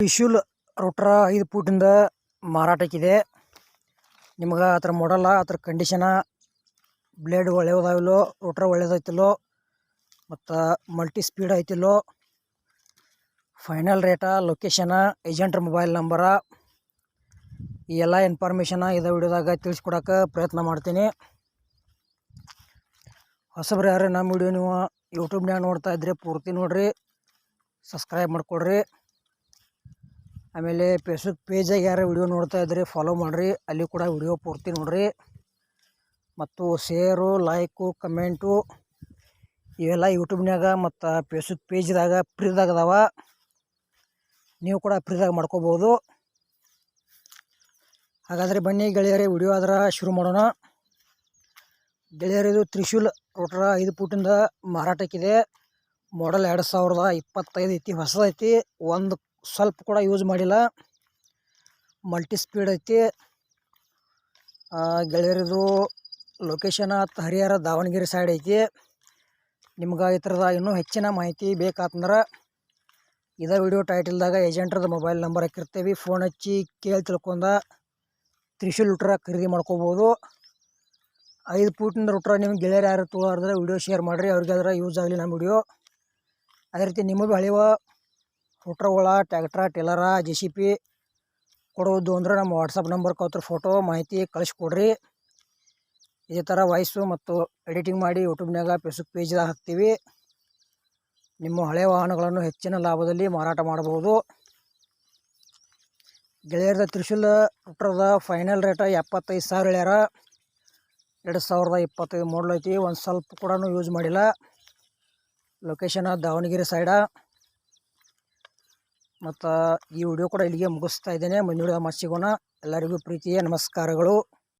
ತ್ರಿಶೂಲ್ ರೋಟ್ರ ಐದು ಫೂಟಿಂದ ಮಾರಾಟಕ್ಕಿದೆ. ನಿಮ್ಗೆ ಅದ್ರ ಮಾಡಲ್ಲ ಅದ್ರ ಕಂಡೀಷನ ಬ್ಲೇಡ್ ಒಳ್ಳೆಯದಾವಿಲ್ಲೋ ರೋಟ್ರ ಒಳ್ಳೆಯದಾಯ್ತಿಲ್ಲೋ ಮತ್ತು ಮಲ್ಟಿ ಸ್ಪೀಡ್ ಐತಿಲ್ಲೋ ಫೈನಲ್ ರೇಟ ಲೊಕೇಶನ ಏಜೆಂಟ್ರ ಮೊಬೈಲ್ ನಂಬರ ಈ ಎಲ್ಲ ಇನ್ಫಾರ್ಮೇಷನ ಇದೇ ವಿಡಿಯೋದಾಗ ತಿಳಿಸ್ಕೊಡೋಕೆ ಪ್ರಯತ್ನ ಮಾಡ್ತೀನಿ. ಹೊಸಬ್ರು ಯಾರು ನಮ್ಮ ವಿಡಿಯೋ ನೀವು ಯೂಟ್ಯೂಬ್ನಾಗ ನೋಡ್ತಾ ಇದ್ರೆ ಪೂರ್ತಿ ನೋಡ್ರಿ ಸಬ್ಸ್ಕ್ರೈಬ್ ಮಾಡಿಕೊಡ್ರಿ. ಆಮೇಲೆ ಫೇಸ್ಬುಕ್ ಪೇಜಾಗ ಯಾರು ವಿಡಿಯೋ ನೋಡ್ತಾ ಇದ್ರೆ ಫಾಲೋ ಮಾಡಿರಿ, ಅಲ್ಲಿ ಕೂಡ ವಿಡಿಯೋ ಪೂರ್ತಿ ನೋಡ್ರಿ. ಮತ್ತು ಶೇರು ಲೈಕು ಕಮೆಂಟು ಇವೆಲ್ಲ ಯೂಟ್ಯೂಬ್ನಾಗ ಮತ್ತು ಫೇಸ್ಬುಕ್ ಪೇಜ್ದಾಗ ಫ್ರೀದಾಗ ಅದಾವ. ನೀವು ಕೂಡ ಫ್ರೀದಾಗ ಮಾಡ್ಕೋಬೋದು. ಹಾಗಾದರೆ ಬನ್ನಿ ಗೆಳೆಯರೇ, ವಿಡಿಯೋ ಆದ್ರೆ ಶುರು ಮಾಡೋಣ. ಗೆಳೆಯರಿದು ತ್ರಿಶೂಲ್ ರೋಟ್ರ ಐದು ಫೂಟಿಂದ ಮಾರಾಟಕ್ಕಿದೆ ಮಾಡಲ್ ಎರಡು ಸಾವಿರದ ಇಪ್ಪತ್ತೈದು ಐತಿ ಹೊಸದೈತಿ ಒಂದು ಸ್ವಲ್ಪ ಕೂಡ ಯೂಸ್ ಮಾಡಿಲ್ಲ. ಮಲ್ಟಿ ಸ್ಪೀಡ್ ಐತಿ. ಗೆಳೆಯರಿದು ಲೊಕೇಶನ್ ಆತ ಹರಿಹರ ದಾವಣಗೆರೆ ಸೈಡ್ ಐತಿ. ನಿಮ್ಗೆ ಈ ಥರದ ಇನ್ನೂ ಹೆಚ್ಚಿನ ಮಾಹಿತಿ ಬೇಕಾತಂದ್ರೆ ಇದೇ ವಿಡಿಯೋ ಟೈಟಲ್ದಾಗ ಏಜೆಂಟ್ರದ ಮೊಬೈಲ್ ನಂಬರ್ ಹಾಕಿರ್ತೀವಿ. ಫೋನ್ ಹಚ್ಚಿ ಕೇಳಿ ತಿಳ್ಕೊಂಡ ತ್ರಿಶೂಲ್ ಲೂಟ್ರ ಖರೀದಿ ಮಾಡ್ಕೋಬೋದು. ಐದು ಫೂಟಿಂದ ರುಟ್ರ ನಿಮ್ಮ ಗೆಳೆಯರು ಯಾರು ತೋರಿದ್ರೆ ವಿಡಿಯೋ ಶೇರ್ ಮಾಡಿರಿ. ಅವ್ರಿಗೆ ಅದರ ಯೂಸ್ ಆಗಲಿ ನಮ್ಮ ವಿಡಿಯೋ ಅದೇ ರೀತಿ ನಿಮಗೂ ಹಳೆವ ಒಳ tractor trailer J C P ಕೊಡೋದು ಅಂದರೆ ನಮ್ಮ ವಾಟ್ಸಪ್ ನಂಬರ್ ಅವ್ರ ಫೋಟೋ ಮಾಹಿತಿ ಕಳಿಸ್ಕೊಡ್ರಿ. ಇದೇ ಥರ ವಾಯ್ಸು ಮತ್ತು ಎಡಿಟಿಂಗ್ ಮಾಡಿ ಯೂಟ್ಯೂಬ್ನಾಗ ಫೇಸ್ಬುಕ್ ಪೇಜ್ದಾಗ ಹಾಕ್ತೀವಿ. ನಿಮ್ಮ ಹಳೆಯ ವಾಹನಗಳನ್ನು ಹೆಚ್ಚಿನ ಲಾಭದಲ್ಲಿ ಮಾರಾಟ ಮಾಡಬಹುದು ಗೆಳೆಯರದ ತ್ರಿಶೂಲ್ ರುಟ್ರದ ಫೈನಲ್ ರೇಟ ಎಪ್ಪತ್ತೈದು ಸಾವಿರ ಹೇಳ್ಯಾರ. ಎರಡು ಸಾವಿರದ ಇಪ್ಪತ್ತೈದು ಮಾಡಲ್ ಐತಿ. ಒಂದು ಸ್ವಲ್ಪ ಕೂಡ ಯೂಸ್ ಮಾಡಿಲ್ಲ. ಲೊಕೇಶನ್ ದಾವಣಗೆರೆ ಸೈಡ ಮತ್ತು ಈ ವಿಡಿಯೋ ಕೂಡ ಇಲ್ಲಿಗೆ ಮುಗಿಸ್ತಾ ಇದ್ದೇನೆ. ಮುಂದಿನ ಮತ್ತೆ ಎಲ್ಲರಿಗೂ ಪ್ರೀತಿಯ ನಮಸ್ಕಾರಗಳು.